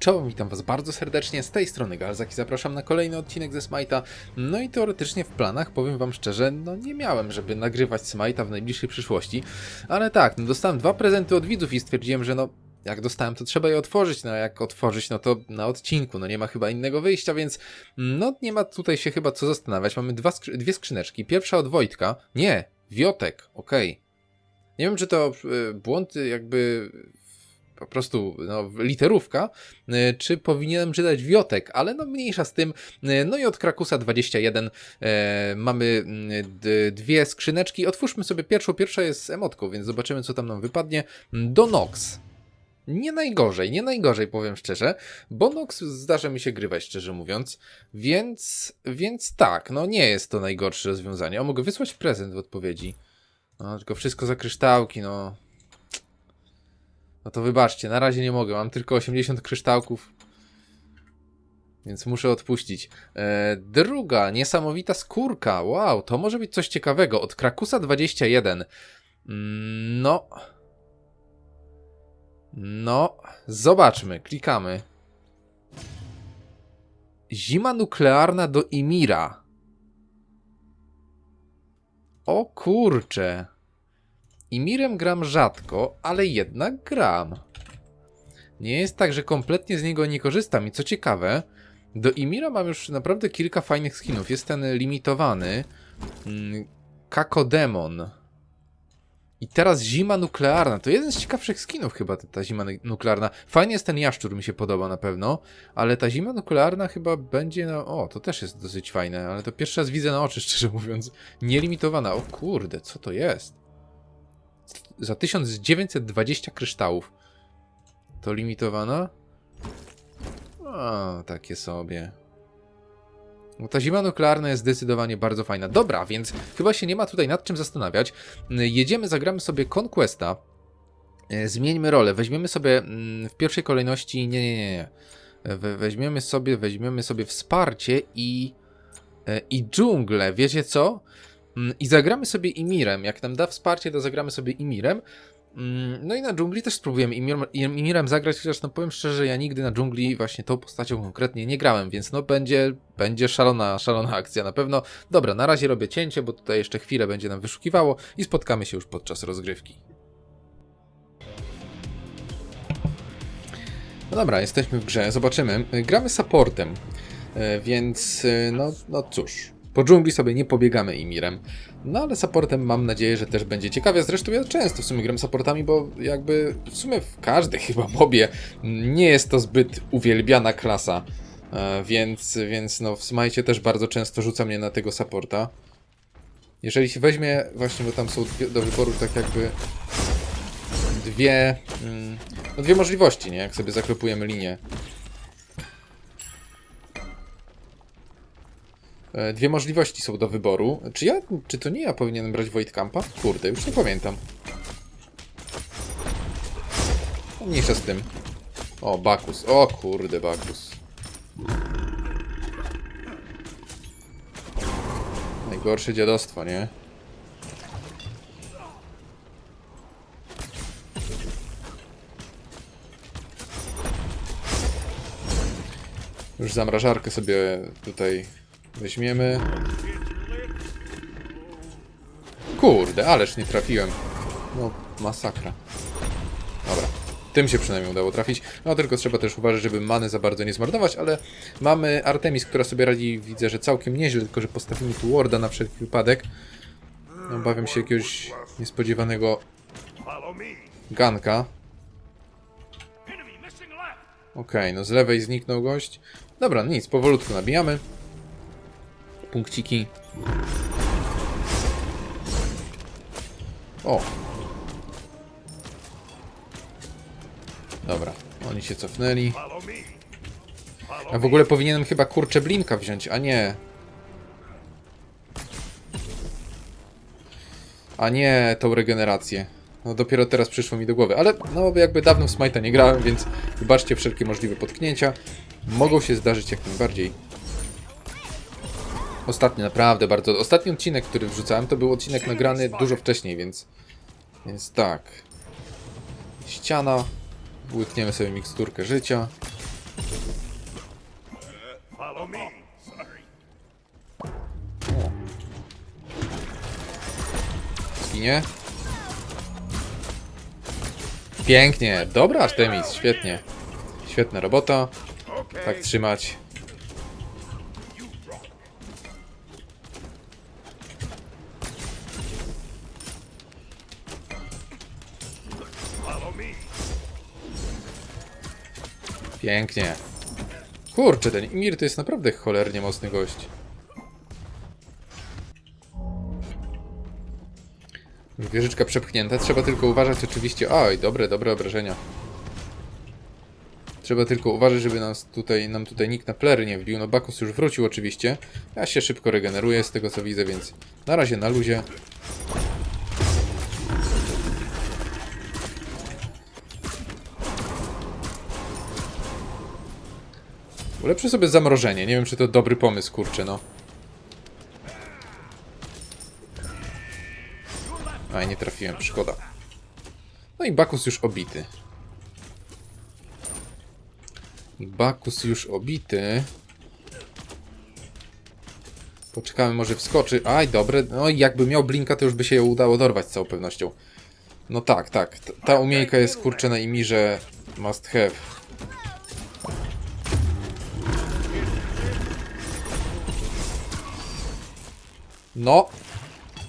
Czołem, witam was bardzo serdecznie, z tej strony Galzak i zapraszam na kolejny odcinek ze Smite'a. No i teoretycznie w planach, powiem wam szczerze, no nie miałem, żeby nagrywać Smite'a w najbliższej przyszłości, ale tak, no dostałem dwa prezenty od widzów i stwierdziłem, że no jak dostałem, to trzeba je otworzyć, no a jak otworzyć, no to na odcinku, no nie ma chyba innego wyjścia, więc no nie ma tutaj się chyba co zastanawiać. Mamy dwa skrzy dwie skrzyneczki, pierwsza od Wojtka, nie, Wiotek, okej. Nie wiem, czy to y, błąd jakby po prostu no, literówka, y, czy powinienem czytać Wiotek, ale no mniejsza z tym. Y, No i od Krakusa 21 e, mamy mm, d- dwie skrzyneczki. Otwórzmy sobie pierwszą. Pierwsza jest z emotką, więc zobaczymy, co tam nam wypadnie. Do Nox. Nie najgorzej, nie najgorzej, powiem szczerze, bo Nox zdarza mi się grywać, szczerze mówiąc, więc, więc tak, no nie jest to najgorsze rozwiązanie. O, mogę wysłać prezent w odpowiedzi. No, tylko wszystko za kryształki, no. No to wybaczcie, na razie nie mogę, mam tylko 80 kryształków. Więc muszę odpuścić. E, druga, niesamowita skórka. Wow, to może być coś ciekawego. Od Krakusa 21. Mm, No. No, zobaczmy, klikamy. Zima nuklearna do Imira. O kurcze. Imirem gram rzadko, ale jednak gram. Nie jest tak, że kompletnie z niego nie korzystam i co ciekawe, do Imira mam już naprawdę kilka fajnych skinów. Jest ten limitowany mm, Kakodemon. I teraz zima nuklearna. To jeden z ciekawszych skinów chyba ta, zima nu- nuklearna. Fajnie jest ten jaszczur, mi się podoba na pewno, ale ta zima nuklearna chyba będzie na... O, to też jest dosyć fajne, ale to pierwszy raz widzę na oczy, szczerze mówiąc. Nielimitowana. O kurde, co to jest? Za 1920 kryształów. To limitowana? A, takie sobie. No ta zima nuklearna jest zdecydowanie bardzo fajna. Dobra, więc chyba się nie ma tutaj nad czym zastanawiać. Jedziemy, zagramy sobie Conquesta. Y, Zmieńmy rolę. Weźmiemy sobie mm, w pierwszej kolejności. Nie, nie, nie, nie. We, weźmiemy sobie, weźmiemy sobie wsparcie i. e, i dżunglę. Wiecie co? Mm, I zagramy sobie Imirem. Jak nam da wsparcie, to zagramy sobie Imirem. Mm, No i na dżungli też spróbujemy Imir- Imirem zagrać, chociaż no powiem szczerze, ja nigdy na dżungli właśnie tą postacią konkretnie nie grałem, więc no będzie, będzie szalona, szalona akcja na pewno. Dobra, na razie robię cięcie, bo tutaj jeszcze chwilę będzie nam wyszukiwało i spotkamy się już podczas rozgrywki. No dobra, jesteśmy w grze, zobaczymy. Gramy supportem, e, więc e, no, no cóż. Po dżungli sobie nie pobiegamy Imirem. No ale supportem mam nadzieję, że też będzie ciekawie. Zresztą ja często w sumie gram supportami, bo jakby w sumie w każdej chyba mobie nie jest to zbyt uwielbiana klasa. E, Więc, więc no w Smite też bardzo często rzuca mnie na tego supporta. Jeżeli się weźmie, właśnie, bo tam są dwie, do wyboru tak jakby dwie, mm, no dwie możliwości, nie? Jak sobie zaklepujemy linię. Dwie możliwości są do wyboru. Czy ja, czy to nie ja powinienem brać Wojtkampa? Kurde, już nie pamiętam. Mniejsza z tym. O, Bakus. O kurde, Bakus. Najgorsze dziadostwo, nie? Już zamrażarkę sobie tutaj weźmiemy. Kurde, ależ nie trafiłem. No, masakra. Dobra. Tym się przynajmniej udało trafić. No tylko trzeba też uważać, żeby many za bardzo nie zmarnować, ale mamy Artemis, która sobie radzi, widzę, że całkiem nieźle, tylko że postawimy tu Warda na wszelki wypadek. Obawiam się jakiegoś niespodziewanego ganka. Okej, no z lewej zniknął gość. Dobra, nic, powolutku nabijamy. Punkciki. O. Dobra, oni się cofnęli. A w ogóle powinienem chyba kurczę blinka wziąć, a nie. A nie tą regenerację. No dopiero teraz przyszło mi do głowy, ale no jakby dawno w Smite'a nie grałem, więc wybaczcie wszelkie możliwe potknięcia. Mogą się zdarzyć jak najbardziej. Ostatni, naprawdę bardzo. Ostatni odcinek, który wrzucałem, to był odcinek nagrany dużo wcześniej, więc. Więc tak. Ściana. Łykniemy sobie miksturkę życia. Zginie. Pięknie. Dobra, Artemis, świetnie. Świetna robota. Tak trzymać. Pięknie. Kurczę, ten Imir to jest naprawdę cholernie mocny gość. Wieżyczka przepchnięta, trzeba tylko uważać oczywiście... Oj, dobre, dobre obrażenia. Trzeba tylko uważać, żeby nas tutaj, nam tutaj nikt na plery nie wbił. No Bakus już wrócił oczywiście. Ja się szybko regeneruję z tego co widzę, więc na razie na luzie. Ulepszę sobie zamrożenie. Nie wiem, czy to dobry pomysł, kurczę, no. Aj, nie trafiłem, szkoda. No i Bakus już obity. Bakus już obity. Poczekamy, może wskoczy. Aj, dobre. No i jakby miał blinka, to już by się ją udało dorwać z całą pewnością. No tak, tak. Ta umiejka jest, kurczę, na imirze must have. No.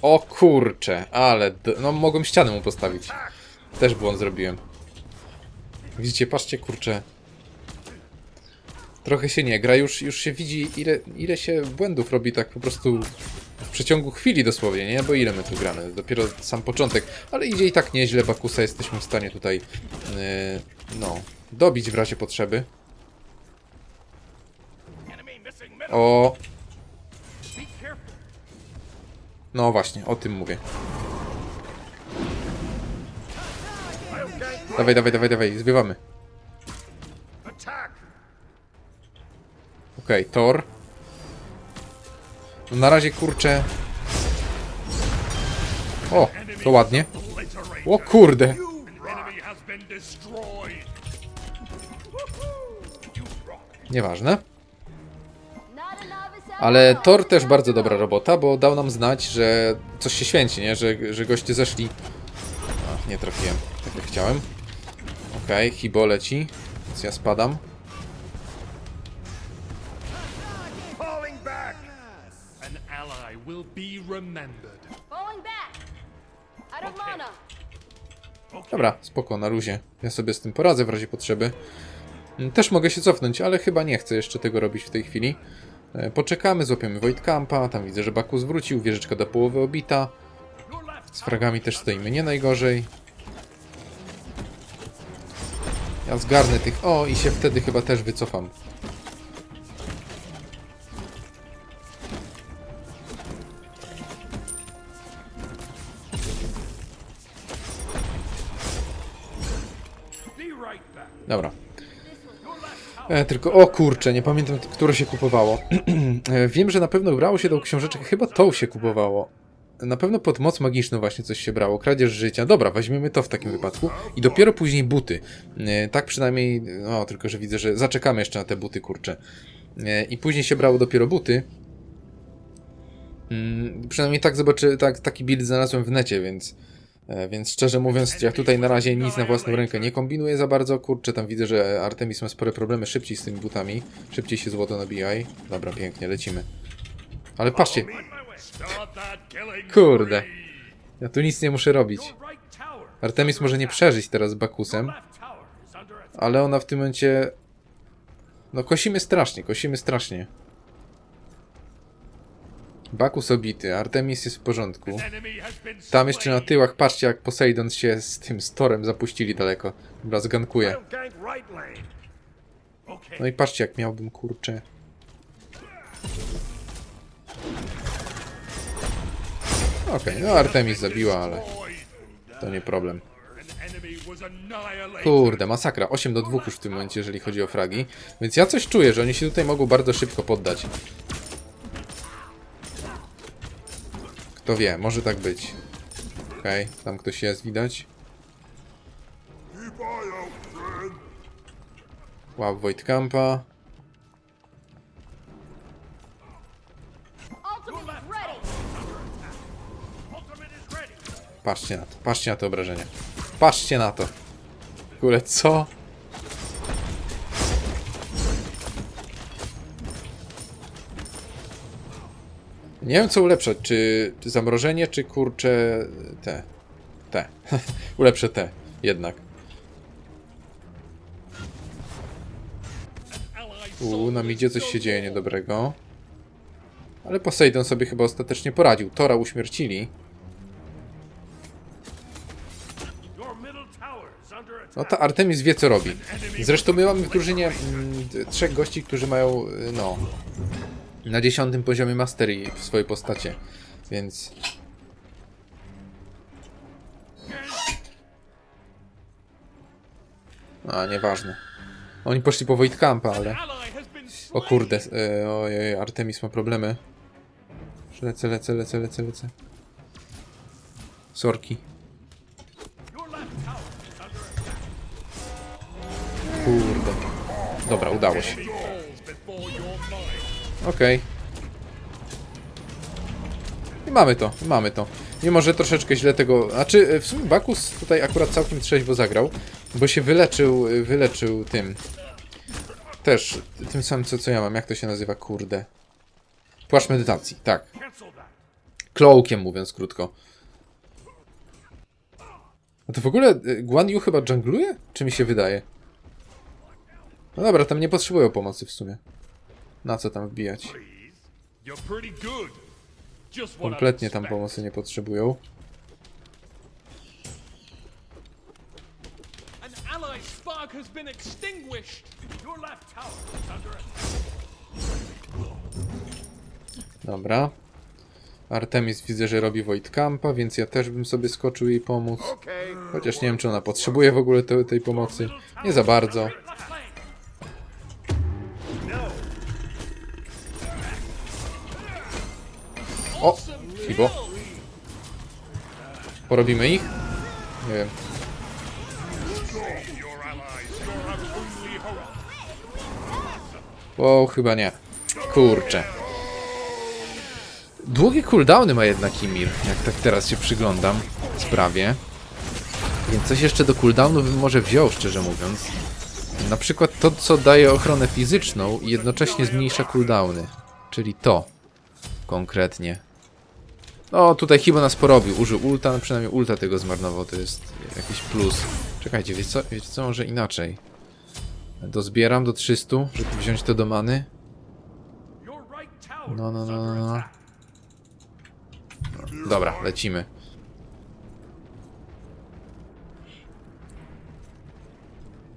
O kurcze, ale... No mogłem ścianę mu postawić. Też błąd zrobiłem. Widzicie, patrzcie, kurczę. Trochę się nie gra, już, już się widzi ile, ile się błędów robi tak po prostu w przeciągu chwili dosłownie, nie? Bo ile my tu gramy? Dopiero sam początek, ale idzie i tak nieźle, Bakusa jesteśmy w stanie tutaj yy, no, dobić w razie potrzeby. O, no właśnie, o tym mówię. Dawaj, dawaj, dawaj, dawaj, zbywamy. Okej, Thor. No na razie kurczę. O, to ładnie. O kurde. Nieważne. Ale. Thor też bardzo dobra robota, bo dał nam znać, że coś się święci, nie? Że, że goście zeszli. A, nie trafiłem, tak jak chciałem. Okej, Hibo leci, więc ja spadam. Dobra, spoko, na luzie. Ja sobie z tym poradzę w razie potrzeby. Mm, Też mogę się cofnąć, ale chyba nie chcę jeszcze tego robić w tej chwili. E, Poczekamy, złapiemy Voidcampa, tam widzę, że Bakus wrócił, wieżyczka do połowy obita. Z fragami też stoimy nie najgorzej. Ja zgarnę tych... O, i się wtedy chyba też wycofam. Dobra. E, tylko, o kurczę, nie pamiętam, które się kupowało. E, Wiem, że na pewno brało się tą książeczkę, chyba tą się kupowało. Na pewno pod moc magiczną właśnie coś się brało, kradzież życia. Dobra, weźmiemy to w takim wypadku. I dopiero później buty. E, Tak przynajmniej, no tylko, że widzę, że zaczekamy jeszcze na te buty, kurczę. I później się brało dopiero buty. Mm, Przynajmniej tak zobaczy, tak, taki build znalazłem w necie, więc... e, Więc szczerze mówiąc, ja tutaj na razie nic na własną rękę nie kombinuję za bardzo. Kurczę, tam widzę, że Artemis ma spore problemy szybciej z tymi butami. Szybciej się złoto nabijaj. Dobra, pięknie, lecimy. Ale patrzcie, Kurde. ja tu nic nie muszę robić. Artemis może nie przeżyć teraz z Bakusem, ale ona w tym momencie... No kosimy strasznie, kosimy strasznie. Bakus obity, Artemis jest w porządku. Tam jeszcze na tyłach, patrzcie jak Poseidon się z tym storem zapuścili daleko. Dobra, zgankuję. Okay. No i patrzcie jak miałbym, kurczę. Okej, no Artemis zabiła, ale to nie problem. Kurde, masakra. 8 do 2 już w tym momencie, jeżeli chodzi o fragi. Więc ja coś czuję, że oni się tutaj mogą bardzo szybko poddać. Kto wie, może tak być. Okej, tam ktoś jest, widać. Łap Wojtkampa. Patrzcie na to, patrzcie na to obrażenie. Patrzcie na to. Ogóle co? Nie wiem co ulepszać, czy zamrożenie, czy kurcze te. Te. Ulepszę te, jednak. U, nam idzie coś się dzieje niedobrego. Ale Poseidon sobie chyba ostatecznie poradził. Tora uśmiercili. No ta Artemis wie co robi. Zresztą my mamy w drużynie mm, trzech gości, którzy mają, y, no, na dziesiątym poziomie mastery w swojej postacie, więc... A, nieważne. Oni poszli po Wojtkampa, ale... O kurde, y, ojej, Artemis ma problemy. Lecę, lecę, lecę, lecę, lecę. Sorki. Kurde. Dobra, udało się. Okej. I mamy to, mamy to. Mimo, że troszeczkę źle tego... Znaczy, e, w sumie Bakus tutaj akurat całkiem trzeźwo zagrał, bo się wyleczył, e, wyleczył tym. Też, tym samym co, co ja mam. Jak to się nazywa? Kurde. Płaszcz medytacji, tak. Cloakiem mówiąc krótko. A to w ogóle e, Guan Yu chyba jungluje? Czy mi się wydaje? No dobra, tam nie potrzebują pomocy w sumie. Na co tam wbijać? Kompletnie tam pomocy nie potrzebują. Dobra. Artemis widzę, że robi Wojtkampa, więc ja też bym sobie skoczył jej pomóc. Chociaż nie wiem, czy ona potrzebuje w ogóle te, tej pomocy. Nie za bardzo. Porobimy ich? Nie wiem. O, chyba nie. Kurczę. Długie cooldowny ma jednak Imir, jak tak teraz się przyglądam sprawie. Więc coś jeszcze do cooldownu bym może wziął, szczerze mówiąc. Na przykład to, co daje ochronę fizyczną i jednocześnie zmniejsza cooldowny. Czyli to. Konkretnie. No, tutaj chyba nas porobił. Użył ulta, no przynajmniej ulta tego zmarnował, to jest jakiś plus. Czekajcie, wiecie co, wiecie co może inaczej. Dozbieram do 300, żeby wziąć to do many. Your right tower No, no, no, no, no. Dobra, lecimy.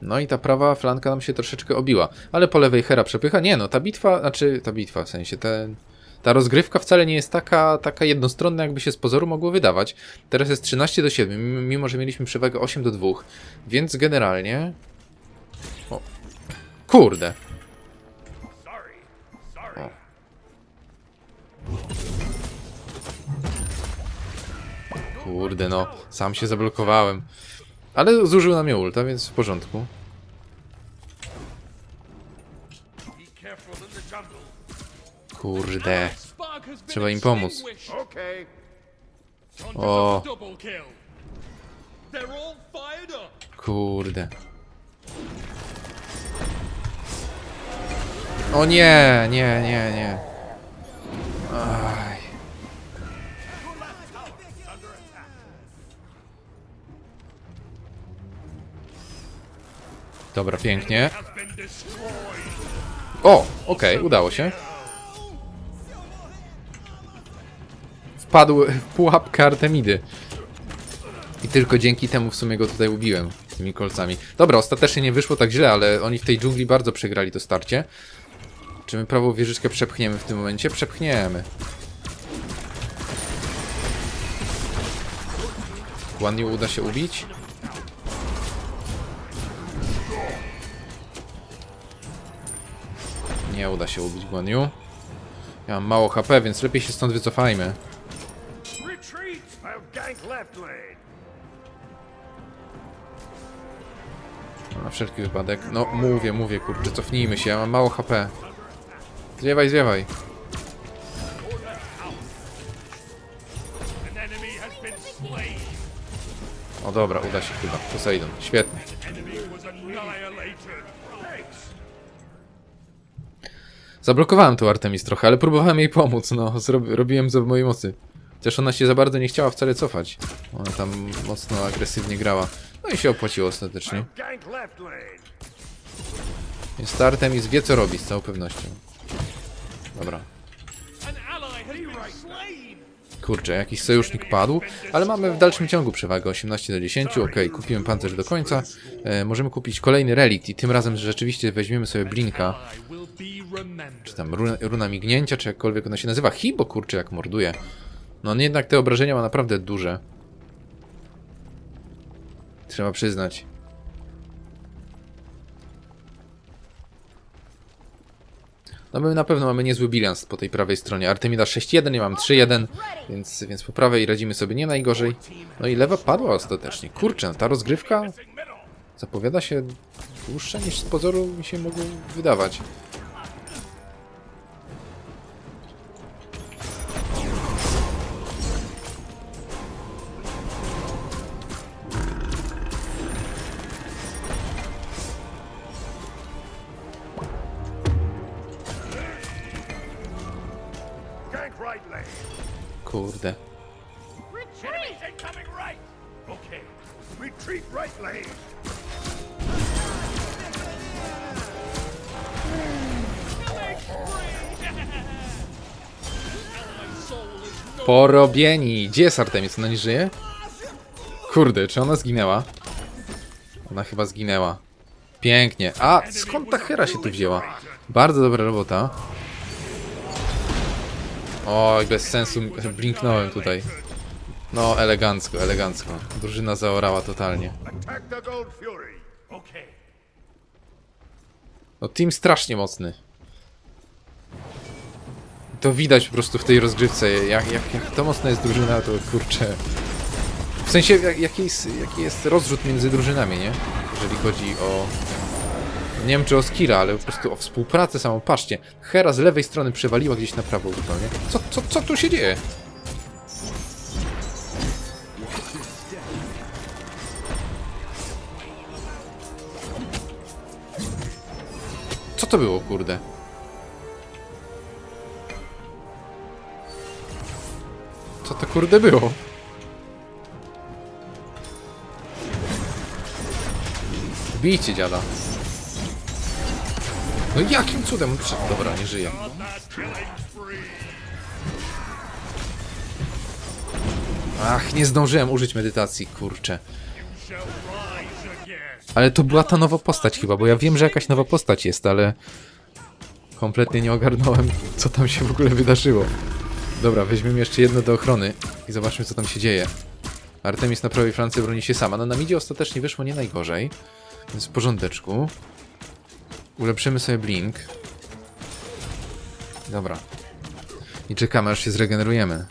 No i ta prawa flanka nam się troszeczkę obiła. Ale po lewej Hera przepycha. Nie no, ta bitwa, znaczy ta bitwa, w sensie ten, ta rozgrywka wcale nie jest taka, taka jednostronna, jakby się z pozoru mogło wydawać. Teraz jest 13 do 7, mimo- że mieliśmy przewagę 8 do 2. Więc generalnie... O. Kurde. Kurde no, sam się zablokowałem. Ale zużył na mnie ulta, więc w porządku. Kurde. Trzeba im pomóc. Okay. O, kurde. O nie, nie, nie, nie. Aj. Dobra, pięknie. O, okej, udało się. Wpadł w pułapkę Artemidy. I tylko dzięki temu w sumie go tutaj ubiłem tymi kolcami. Dobra, ostatecznie nie wyszło tak źle, ale oni w tej dżungli bardzo przegrali to starcie. Czy my prawą wieżyczkę przepchniemy w tym momencie? Przepchniemy. Ładnie uda się ubić. Nie uda się ubić Guanyu. Ja mam mało HP, więc lepiej się stąd wycofajmy. Left lane. Na wszelki wypadek. No, mówię, mówię, kurczę, cofnijmy się, ja mam mało HP. Zwiewaj, zwiewaj. O dobra, uda się chyba. Poseidon, świetnie. Zablokowałem tu Artemis trochę, ale próbowałem jej pomóc, no. Zrobi robiłem co w mojej mocy. Chociaż ona się za bardzo nie chciała wcale cofać. Ona tam mocno agresywnie grała. No i się opłaciło ostatecznie. Więc ta Artemis wie co robi z całą pewnością. Dobra. Kurczę, jakiś sojusznik padł, ale mamy w dalszym ciągu przewagę 18 do 10. Ok, kupiłem pancerz do końca. E, możemy kupić kolejny relikt i tym razem rzeczywiście weźmiemy sobie Blinka. I. Czy tam runa, runa mignięcia, czy jakkolwiek ona się nazywa. Hibo, kurczę, jak morduje. No on jednak te obrażenia ma naprawdę duże. Trzeba przyznać. No my na pewno mamy niezły bilans po tej prawej stronie. Artemida 6-1, ja mam 3-1, więc, więc po prawej radzimy sobie nie najgorzej. No i lewa padła ostatecznie. Kurczę, ta rozgrywka zapowiada się dłuższa niż z pozoru mi się mogło wydawać. Kurde. Porobieni! Gdzie jest Artemis? Ona nie żyje? Kurde, czy ona zginęła? Ona chyba zginęła. Pięknie. A, skąd ta Hera się tu wzięła? Bardzo dobra robota. Oj, bez sensu blinknąłem tutaj. No, elegancko, elegancko. Drużyna zaorała totalnie. No, team strasznie mocny. To widać po prostu w tej rozgrywce, jak, jak, jak to mocna jest drużyna, to kurczę. W sensie, jak, jaki, jest, jaki jest rozrzut między drużynami, nie? Jeżeli chodzi o... Nie wiem czy o skilla, ale po prostu o współpracę samą. Patrzcie, Hera z lewej strony przewaliła gdzieś na prawo zupełnie. Co, co, co tu się dzieje? Co to było, kurde? Co to kurde było? Bijcie dziada. No jakim cudem? Dobra, nie spree. Ach, nie zdążyłem użyć medytacji, kurczę. Ale to była ta nowa postać chyba, bo ja wiem, że jakaś nowa postać jest, ale... Kompletnie nie ogarnąłem, co tam się w ogóle wydarzyło. Dobra, weźmiemy jeszcze jedno do ochrony i zobaczmy, co tam się dzieje. Artemis na prawej Francji broni się sama. No na midzie ostatecznie wyszło nie najgorzej, więc w porządeczku. Ulepszymy sobie blink. Dobra. I czekamy, aż się zregenerujemy.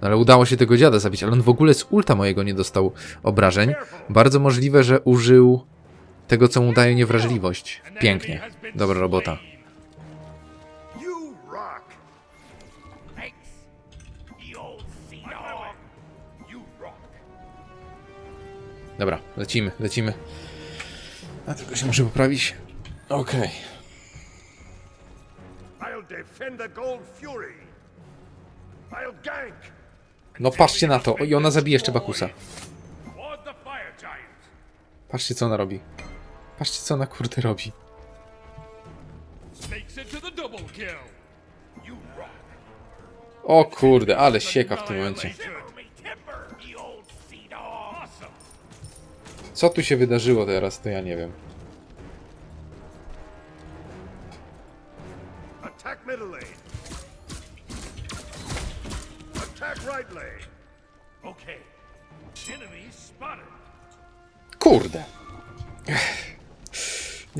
No ale udało się tego dziada zabić, ale on w ogóle z ulta mojego nie dostał obrażeń. Bardzo możliwe, że użył tego, co mu daje niewrażliwość. Pięknie. Dobra robota. Dobra, lecimy, lecimy. A tylko się muszę poprawić. Okej. No patrzcie na to. I ona zabije jeszcze Bakusa. Patrzcie, co ona robi. Patrzcie, co ona kurde robi. O kurde, ale sieka w tym momencie. Co tu się wydarzyło teraz, to ja nie wiem.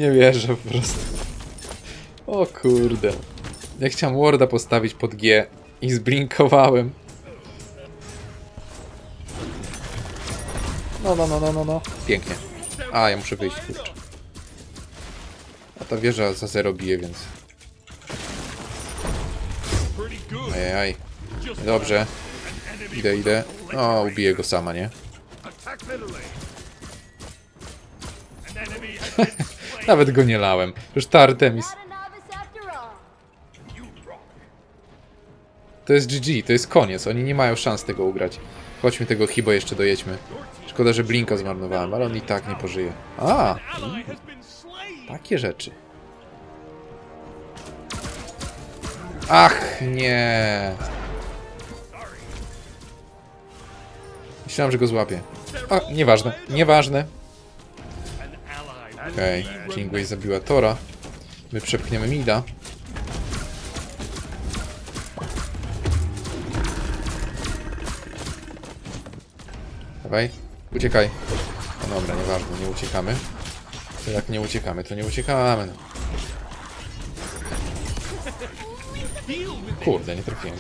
Nie wierzę po prostu. O kurde. Ja chciałem Warda postawić pod G i zblinkowałem. No, no, no, no, no, no. Pięknie. A, ja muszę wyjść, kurczę. A ta wieża za zero bije, więc... Ajajaj. Dobrze. Idę, idę. O, ubiję go sama, nie? Nawet go nie lałem. Już ta Artemis. To jest GG, to jest koniec. Oni nie mają szans tego ugrać. Chodźmy tego Hibo jeszcze dojedźmy. Szkoda, że Blinka zmarnowałem, ale on i tak nie pożyje. A, takie rzeczy. Ach, nie. Myślałem, że go złapię. A, nieważne, nieważne. Okej, okay. Kingway zabiła Tora. My przepchniemy Mida. Dawaj, uciekaj. No dobra, nieważne, nie uciekamy. To jak nie uciekamy, to nie uciekamy. No. Kurde, nie trafiłem.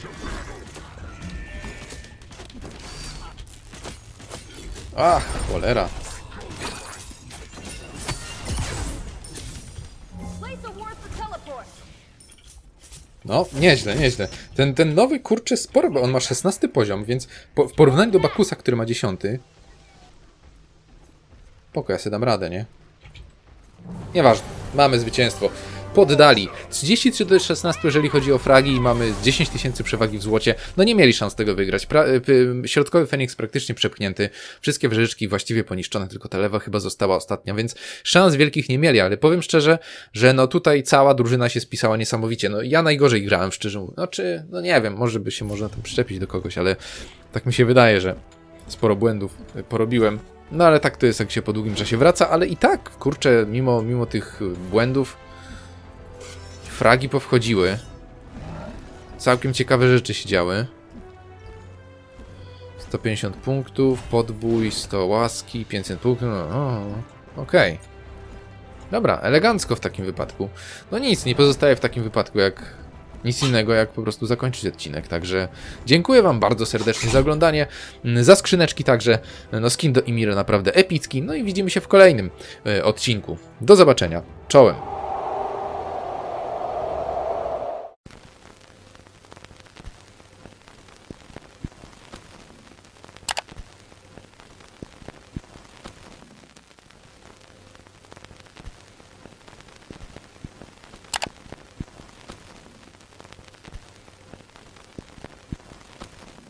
Ach, cholera. No, nieźle, nieźle. Ten, ten nowy kurczę sporo, bo on ma 16 poziom, więc po, w porównaniu do Bakusa, który ma 10. Poko, ja sobie dam radę, nie? Nieważne, mamy zwycięstwo. Poddali. 33 do 16, jeżeli chodzi o fragi i mamy 10 tysięcy przewagi w złocie. No nie mieli szans tego wygrać. Pra y, środkowy Feniks praktycznie przepchnięty. Wszystkie wieżyczki właściwie poniszczone, tylko ta lewa chyba została ostatnia, więc szans wielkich nie mieli, ale powiem szczerze, że no tutaj cała drużyna się spisała niesamowicie. No ja najgorzej grałem, szczerze mówiąc. No czy, no nie wiem, może by się można tam przyczepić do kogoś, ale tak mi się wydaje, że sporo błędów y, porobiłem. No ale tak to jest, jak się po długim czasie wraca, ale i tak, kurczę, mimo, mimo tych y, błędów, fragi powchodziły. Całkiem ciekawe rzeczy się działy. 150 punktów, podbój, 100 łaski, 500 punktów, no, no okej. Dobra, elegancko w takim wypadku. No nic, nie pozostaje w takim wypadku jak nic innego, jak po prostu zakończyć odcinek. Także dziękuję Wam bardzo serdecznie za oglądanie, mm, za skrzyneczki także. No skin do Imira naprawdę epicki. No i widzimy się w kolejnym e, odcinku. Do zobaczenia. Czołem.